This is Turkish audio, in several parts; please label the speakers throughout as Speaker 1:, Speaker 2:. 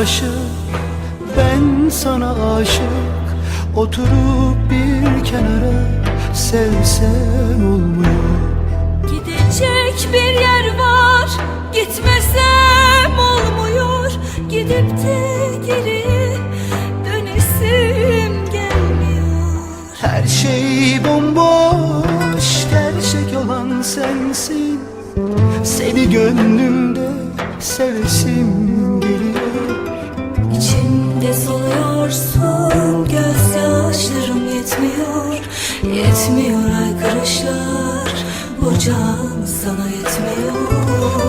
Speaker 1: aşık Oturup bir kenara sevsem olmuyor.
Speaker 2: Gidecek bir yer var Gitmesem olmuyor. Gidip de geri dönesim gelmiyor.
Speaker 1: Her şey bomboş Gerçek olan sensin. Seni gönlümde sevesim
Speaker 2: Ocağım sana yetmiyor.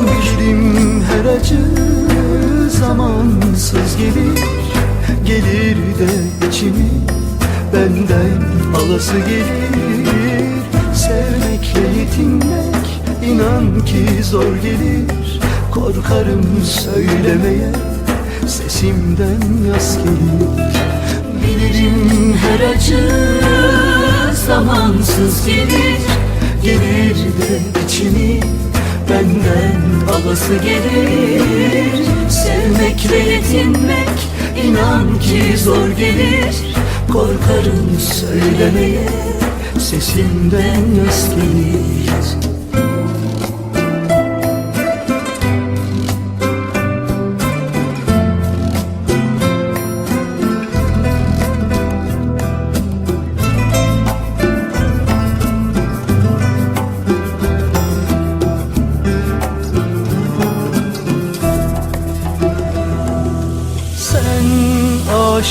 Speaker 1: Bilirim her acı zamansız gelir Gelir de içimi benden alası gelir. Sevmekle yetinmek inan ki zor gelir. Korkarım söylemeye sesimden yas gelir. Bilirim her acı zamansız gelir Gelir de içimi benden alası gelir. Sevmekle yetinmek inan ki zor gelir. Korkarım söylemeye sesimden yas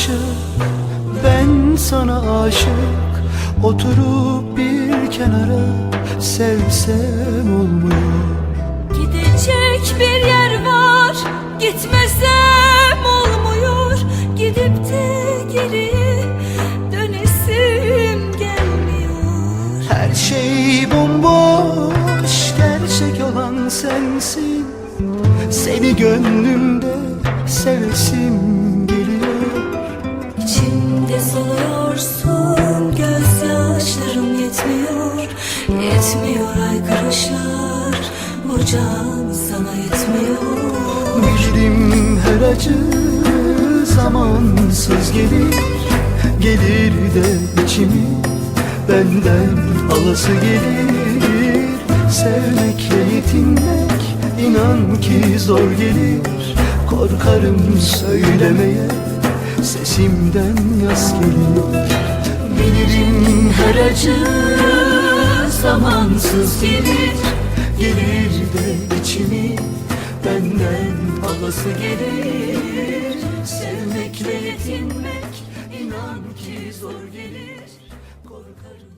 Speaker 1: aşık, ben sana aşık. Oturup bir kenara sevsem olmuyor.
Speaker 2: Gidecek bir yer var Gitmesem olmuyor. Gidip de geri dönesim gelmiyor.
Speaker 1: Her şey bomboş, gerçek olan sensin. Seni gönlümde
Speaker 2: İçimde soluyorsun Gözyaşlarım yetmiyor Yetmiyor aykırışlar Ocağım sana yetmiyor.
Speaker 1: Bilirim her acı zamansız gelir Gelir de içimi. Benden alası gelir Sevmekle yetinmek inan ki zor gelir. Korkarım söylemeye sesimden yas gelir. Bilirim her acı zamansız gelir. Gelir de içimi benden alası gelir. Sevmekle yetinmek inan ki zor gelir. Korkarım